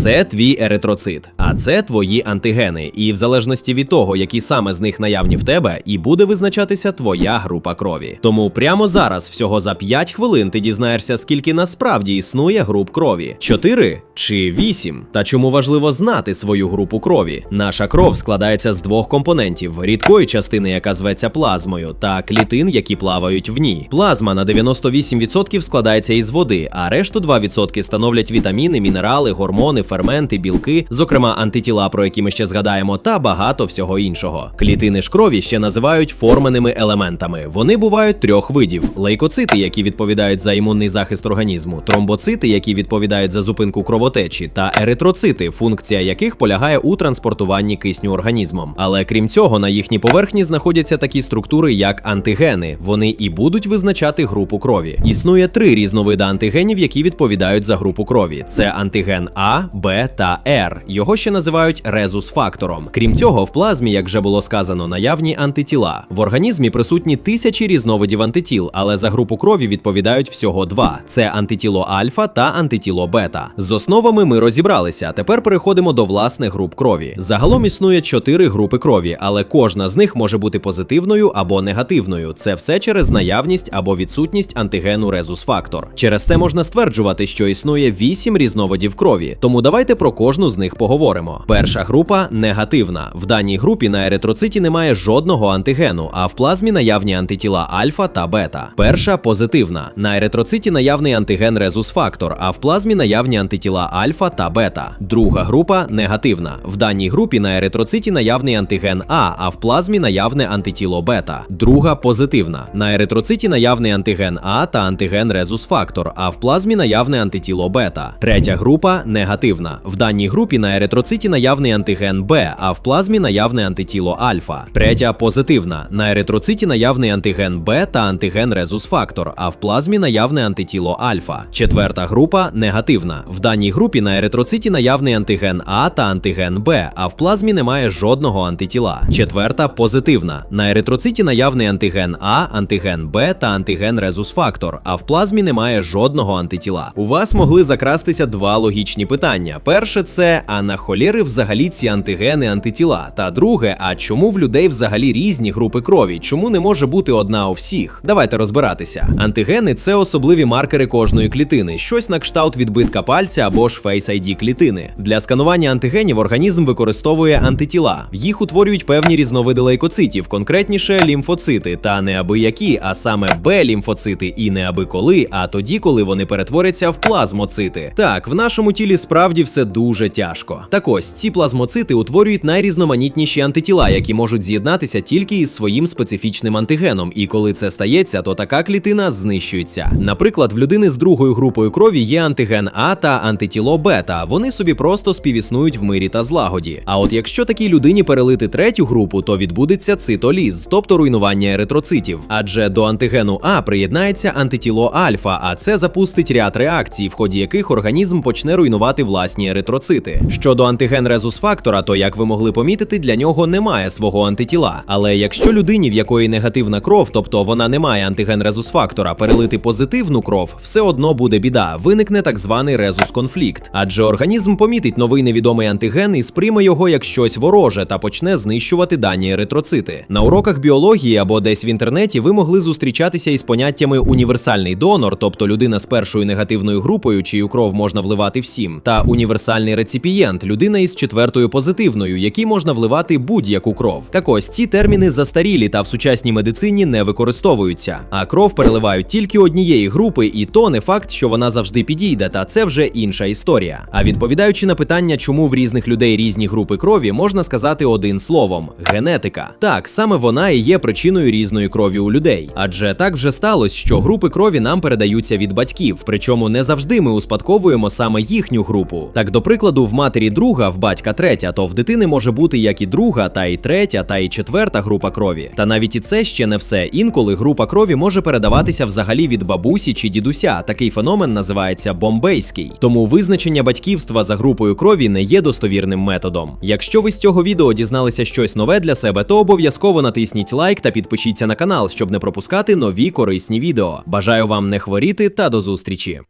Це твій еритроцит, а це твої антигени. І в залежності від того, які саме з них наявні в тебе, і буде визначатися твоя група крові. Тому прямо зараз, всього за 5 хвилин, ти дізнаєшся, скільки насправді існує груп крові: 4 чи 8? Та чому важливо знати свою групу крові? Наша кров складається з двох компонентів: рідкої частини, яка зветься плазмою, та клітин, які плавають в ній. Плазма на 98% складається із води, а решту 2% становлять вітаміни, мінерали, гормони, ферменти, білки, зокрема антитіла, про які ми ще згадаємо, та багато всього іншого. Клітини ж крові ще називають форменими елементами. Вони бувають трьох видів: лейкоцити, які відповідають за імунний захист організму, тромбоцити, які відповідають за зупинку кровотечі, та еритроцити, функція яких полягає у транспортуванні кисню організмом. Але крім цього, на їхній поверхні знаходяться такі структури, як антигени. Вони і будуть визначати групу крові. Існує три різновиди антигенів, які відповідають за групу крові: це антиген А, Б та Р. Його ще називають резус-фактором. Крім цього, в плазмі, як вже було сказано, наявні антитіла. В організмі присутні тисячі різновидів антитіл, але за групу крові відповідають всього два: це антитіло альфа та антитіло бета. З основами ми розібралися. Тепер переходимо до власних груп крові. Загалом існує чотири групи крові, але кожна з них може бути позитивною або негативною. Це все через наявність або відсутність антигену резус-фактор. Через це можна стверджувати, що існує вісім різновидів крові. Тому давайте про кожну з них поговоримо. Перша група негативна. В даній групі на еритроциті немає жодного антигену, а в плазмі наявні антитіла альфа та бета. Перша позитивна. На еритроциті наявний антиген резус-фактор, а в плазмі наявні антитіла альфа та бета. Друга група негативна. В даній групі на еритроциті наявний антиген А, а в плазмі наявне антитіло бета. Друга позитивна. На еритроциті наявний антиген А та антиген резус-фактор, а в плазмі наявне антитіло бета. Третя група негативна. В даній групі на еритроциті наявний антиген Б, а в плазмі наявне антитіло альфа. Третя позитивна. На еритроциті наявний антиген Б та антиген резус-фактор, а в плазмі наявне антитіло альфа. Четверта група негативна. В даній групі на еритроциті наявний антиген А та антиген Б, а в плазмі немає жодного антитіла. Четверта позитивна. На еритроциті наявний антиген А, антиген Б та антиген резус-фактор, а в плазмі немає жодного антитіла. У вас могли закрастися два логічні питання. Перше, це а на холєри взагалі ці антигени антитіла. Та друге, а чому в людей взагалі різні групи крові? Чому не може бути одна у всіх? Давайте розбиратися. Антигени це особливі маркери кожної клітини, щось на кшталт відбитка пальця або ж Face ID клітини. Для сканування антигенів організм використовує антитіла. Їх утворюють певні різновиди лейкоцитів, конкретніше лімфоцити, та не а саме Б-лімфоцити, і не аби коли, а тоді, коли вони перетворяться в плазмоцити. Так, в нашому тілі справді все дуже тяжко. Так ось ці плазмоцити утворюють найрізноманітніші антитіла, які можуть з'єднатися тільки із своїм специфічним антигеном. І коли це стається, то така клітина знищується. Наприклад, в людини з другою групою крові є антиген А та антитіло бета. Вони собі просто співіснують в мирі та злагоді. А от якщо такій людині перелити третю групу, то відбудеться цитоліз, тобто руйнування еритроцитів. Адже до антигену А приєднається антитіло альфа, а це запустить ряд реакцій, в ході яких організм почне руйнувати власні еритроцити. Щодо антиген резус-фактора, то як ви могли помітити, для нього немає свого антитіла. Але якщо людині, в якої негативна кров, тобто вона не має антиген резус-фактора, перелити позитивну кров, все одно буде біда. Виникне так званий резус-конфлікт. Адже організм помітить новий невідомий антиген і сприйме його як щось вороже та почне знищувати дані еритроцити. На уроках біології або десь в інтернеті ви могли зустрічатися із поняттями універсальний донор, тобто людина з першою негативною групою, чию кров можна вливати всім, та універсальний реципієнт, людина із четвертою позитивною, якій можна вливати будь-яку кров. Так ось ці терміни застарілі та в сучасній медицині не використовуються. А кров переливають тільки однієї групи, і то не факт, що вона завжди підійде, та це вже інша історія. А відповідаючи на питання, чому в різних людей різні групи крові, можна сказати один словом генетика. Так, саме вона і є причиною різної крові у людей. Адже так вже сталося, що групи крові нам передаються від батьків, причому не завжди ми успадковуємо саме їхню групу. Так, до прикладу, в матері друга, в батька третя, то в дитини може бути як і друга, та і третя, та і четверта група крові. Та навіть і це ще не все. Інколи група крові може передаватися взагалі від бабусі чи дідуся. Такий феномен називається бомбейський. Тому визначення батьківства за групою крові не є достовірним методом. Якщо ви з цього відео дізналися щось нове для себе, то обов'язково натисніть лайк та підпишіться на канал, щоб не пропускати нові корисні відео. Бажаю вам не хворіти та до зустрічі.